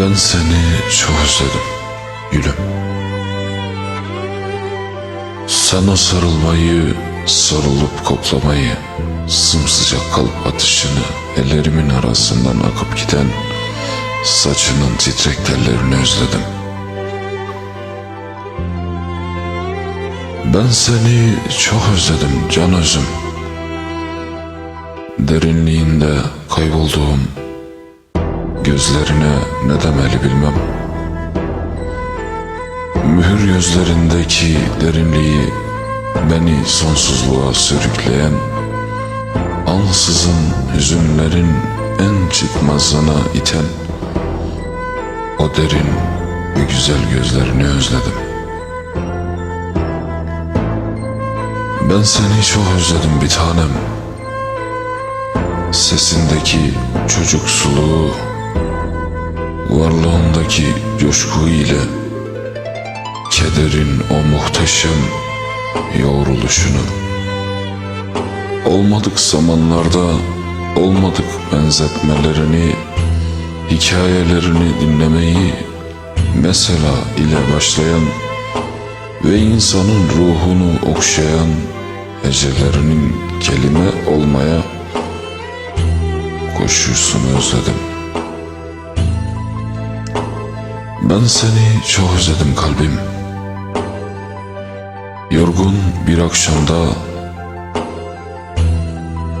Ben seni çok özledim gülüm. Sana sarılmayı, sarılıp koklamayı, sımsıcak kalp atışını, ellerimin arasından akıp giden saçının titrek tellerini özledim. Ben seni çok özledim can özüm. Derinliğinde kaybolduğum Gözlerine ne demeli bilmem. Mühür gözlerindeki derinliği Beni sonsuzluğa sürükleyen Ansızın hüzünlerin en çıkmazına iten O derin ve güzel gözlerini özledim. Ben seni çok özledim bir tanem. Sesindeki çocuksuluğu Varlığındaki coşku ile Kederin o muhteşem yoğruluşunu. Olmadık zamanlarda olmadık benzetmelerini Hikayelerini dinlemeyi mesela ile başlayan Ve insanın ruhunu okşayan Hecelerinin kelime olmaya koşusunu özledim Ben seni çok özledim kalbim. Yorgun bir akşamda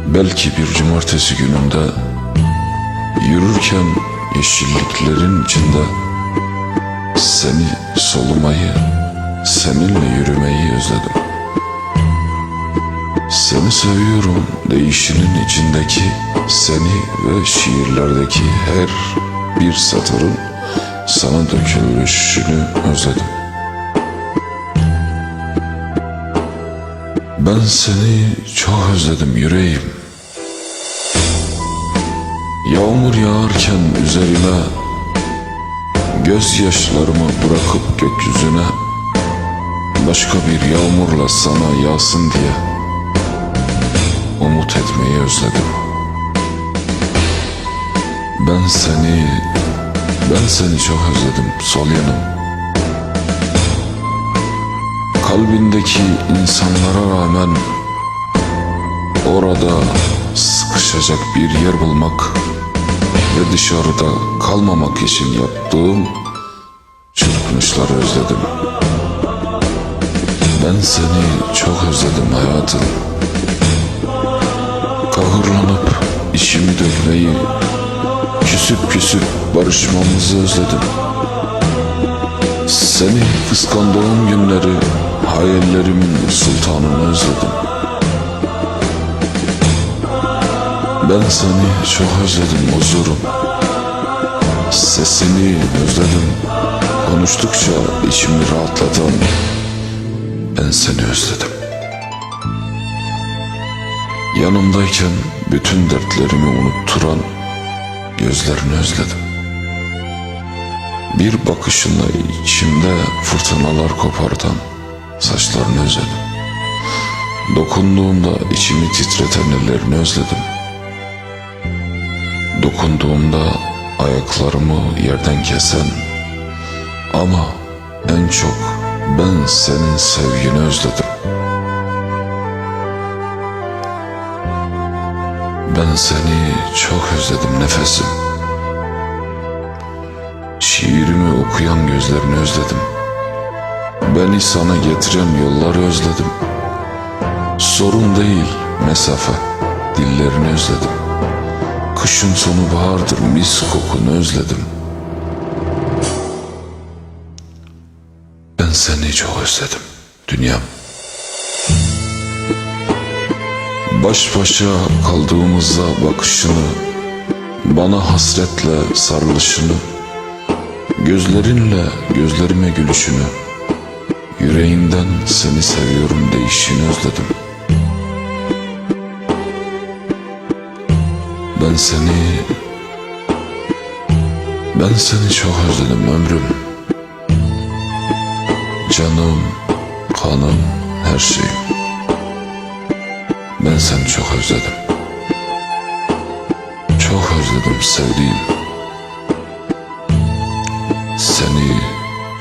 belki bir cumartesi gününde yürürken yeşilliklerin içinde seni solumayı, seninle yürümeyi özledim. Seni seviyorum değişinin içindeki seni ve şiirlerdeki her bir satırın sana dökülüşünü özledim. Ben seni çok özledim yüreğim. Yağmur yağarken üzerime Gözyaşlarımı bırakıp gökyüzüne Başka bir yağmurla sana yağsın diye Umut etmeyi özledim Ben seni ben seni çok özledim sol yanım. Kalbindeki insanlara rağmen orada sıkışacak bir yer bulmak ve dışarıda kalmamak için yaptığım çırpınışları özledim. Ben seni çok özledim hayatım. Kahırlanıp içimi dökmeyi Küsüp küsüp barışmamızı özledim. Seni kıskandığım günleri Hayallerimin sultanını özledim. Ben seni çok özledim huzurum. Sesini özledim. Konuştukça içimi rahatlatan Ben seni özledim. Yanımdayken bütün dertlerimi unutturan gözlerini özledim. Bir bakışınla içimde fırtınalar kopartan saçlarını özledim. Dokunduğumda içimi titreten ellerini özledim. Dokunduğumda ayaklarımı yerden kesen ama en çok ben senin sevgini özledim. Ben seni çok özledim nefesim. Şiirimi okuyan gözlerini özledim. Beni sana getiren yolları özledim. Sorun değil mesafe, dillerini özledim. Kışın sonu bahardır mis kokunu özledim. Ben seni çok özledim dünyam. Baş başa kaldığımızda bakışını Bana hasretle sarılışını Gözlerinle gözlerime gülüşünü Yüreğinden seni seviyorum değişini özledim. Ben seni Ben seni çok özledim ömrüm. Canım, kanım, her şeyim ben seni çok özledim. Çok özledim sevdiğim. Seni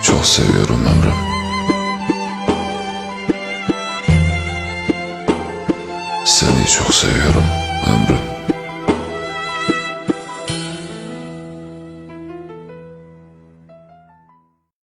çok seviyorum ömrüm. Seni çok seviyorum ömrüm.